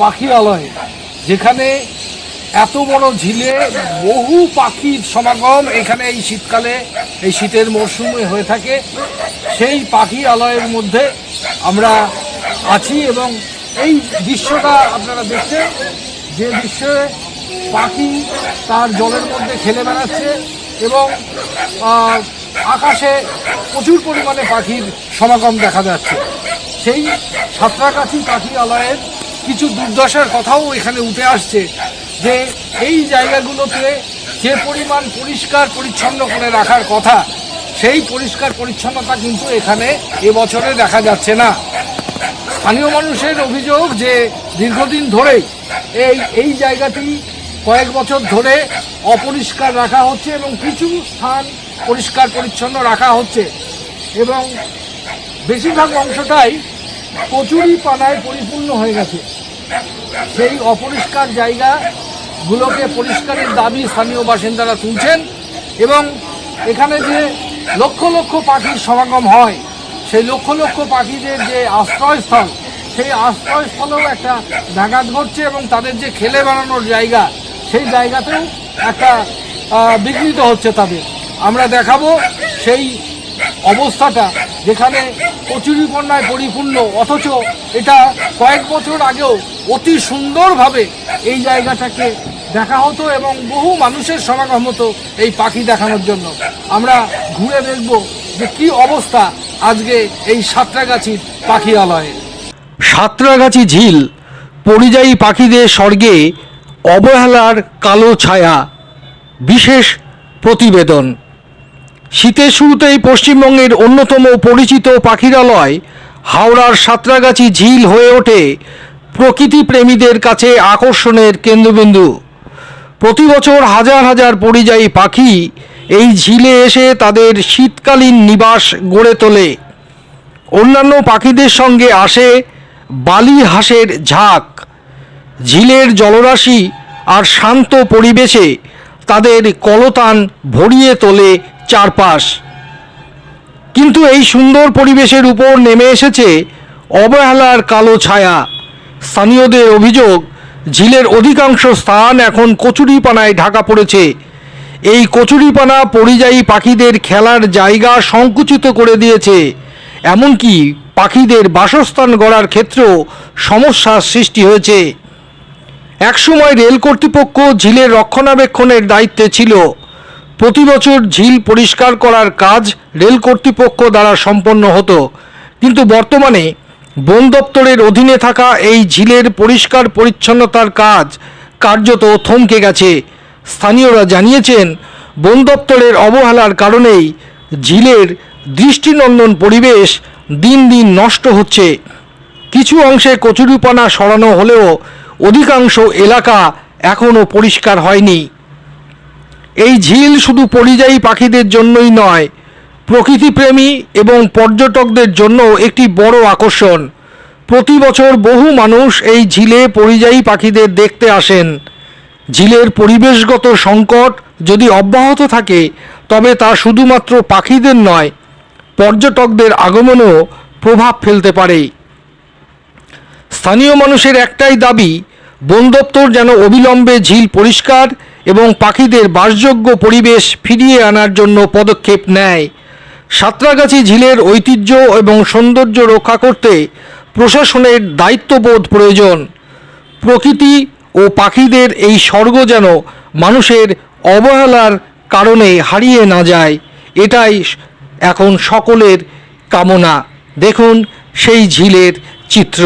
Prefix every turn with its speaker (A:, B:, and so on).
A: পাখিরালয়, যেখানে এত বড় ঝিলে বহু পাখির সমাগম এখানে এই শীতকালে, এই শীতের মরশুমে হয়ে থাকে। সেই পাখি আলয়ের মধ্যে আমরা আছি এবং এই দৃশ্যটা আপনারা দেখছেন যে দৃশ্যে পাখি তার জলের মধ্যে খেলে বেড়াচ্ছে এবং আকাশে প্রচুর পরিমাণে পাখির সমাগম দেখা যাচ্ছে। সেই সাঁতরাগাছি পাখি আলয়ের কিছু দুর্দশার কথাও এখানে উঠে আসছে যে এই জায়গাগুলোতে যে পরিমাণ পরিষ্কার পরিচ্ছন্ন করে রাখার কথা, সেই পরিষ্কার পরিচ্ছন্নতা কিন্তু এখানে এবছরে দেখা যাচ্ছে না। স্থানীয় মানুষের অভিযোগ যে দীর্ঘদিন ধরেই এই এই জায়গাটি কয়েক বছর ধরে অপরিষ্কার রাখা হচ্ছে এবং কিছু স্থান পরিষ্কার পরিচ্ছন্ন রাখা হচ্ছে এবং বেশিরভাগ অংশটাই কচুরি পানায় পরিপূর্ণ হয়ে গেছে। সেই অপরিষ্কার জায়গাগুলোকে পরিষ্কারের দাবি স্থানীয় বাসিন্দারা তুলছেন এবং এখানে যে লক্ষ লক্ষ পাখির সমাগম হয়, সেই লক্ষ লক্ষ পাখিদের যে আশ্রয়স্থল, সেই আশ্রয়স্থলেও একটা ব্যাঘাত ঘটছে এবং তাদের যে খেলে বেড়ানোর জায়গা, সেই জায়গাতেও একটা বিঘ্নিত হচ্ছে তাদের। আমরা দেখাবো সেই অবস্থাটা যেখানে কচুরিপন্যায় পরিপূর্ণ, অথচ এটা কয়েক বছর আগেও অতি সুন্দরভাবে এই জায়গাটাকে দেখা হতো এবং বহু মানুষের সমাগম হতো এই পাখি দেখানোর জন্য। আমরা ঘুরে দেখব যে কি অবস্থা আজকে এই সাঁতরাগাছির পাখি আলয়ে
B: সাঁতরাগাছি ঝিল, পরিযায়ী পাখিদের স্বর্গে অবহেলার কালো ছায়া, বিশেষ প্রতিবেদন। শীতের শুরুতেই পশ্চিমবঙ্গের অন্যতম পরিচিত পাখিরালয়, হাওড়ার সাঁতরাগাছি ঝিল হয়ে ওঠে প্রকৃতি প্রেমীদের কাছে আকর্ষণের কেন্দ্রবিন্দু। প্রতি বছর হাজার হাজার পরিযায়ী পাখি এই ঝিলে এসে তাদের শীতকালীন নিবাস গড়ে তোলে। অন্যান্য পাখিদের সঙ্গে আসে বালি হাঁসের ঝাঁক। ঝিলের জলরাশি আর শান্ত পরিবেশে তাদের কলতান ভরিয়ে তোলে চারপাশ। কিন্তু এই সুন্দর পরিবেশের উপর নেমে এসেছে অবহেলার কালো ছায়া। স্থানীয়দের অভিযোগ, ঝিলের অধিকাংশ স্থান এখন কচুরিপানায় ঢাকা পড়েছে। এই কচুরিপানা পরিযায়ী পাখিদের খেলার জায়গা সংকুচিত করে দিয়েছে। এমনকি পাখিদের বাসস্থান গড়ার ক্ষেত্রেও সমস্যার সৃষ্টি হয়েছে। একসময় রেল কর্তৃপক্ষ ঝিলের রক্ষণাবেক্ষণের দায়িত্বে ছিল। প্রতি বছর ঝিল পরিষ্কার করার কাজ রেল কর্তৃপক্ষ দ্বারা সম্পন্ন হতো। কিন্তু বর্তমানে বন দপ্তরের অধীনে থাকা এই ঝিলের পরিষ্কার পরিচ্ছন্নতার কাজ কার্যত থমকে গেছে। স্থানীয়রা জানিয়েছেন, বন দপ্তরের অবহেলার কারণেই ঝিলের দৃষ্টিনন্দন পরিবেশ দিন দিন নষ্ট হচ্ছে। কিছু অংশে কচুরিপানা সরানো হলেও অধিকাংশ এলাকা এখনও পরিষ্কার হয়নি। এই ঝিল শুধু পরিযায়ী পাখিদের জন্যই নয়, প্রকৃতিপ্রেমী এবং পর্যটকদের জন্য একটি বড় আকর্ষণ। প্রতি বছর বহু মানুষ এই ঝিলে পরিযায়ী পাখিদের দেখতে আসেন। ঝিলের পরিবেশগত সংকট যদি অব্যাহত থাকে, তবে তা শুধুমাত্র পাখিদের নয়, পর্যটকদের আগমনেও প্রভাব ফেলতে পারে। স্থানীয় মানুষের একটাই দাবি, বন দপ্তর যেন অবিলম্বে ঝিল পরিষ্কার এবং পাখিদের বাসযোগ্য পরিবেশ ফিরিয়ে আনার জন্য পদক্ষেপ নেয়। সাঁতরাগাছি ঝিলের ঐতিহ্য এবং সৌন্দর্য রক্ষা করতে প্রশাসনের দায়িত্ববোধ প্রয়োজন। প্রকৃতি ও পাখিদের এই স্বর্গ যেন মানুষের অবহেলার কারণে হারিয়ে না যায়, এটাই এখন সকলের কামনা। দেখুন সেই ঝিলের চিত্র।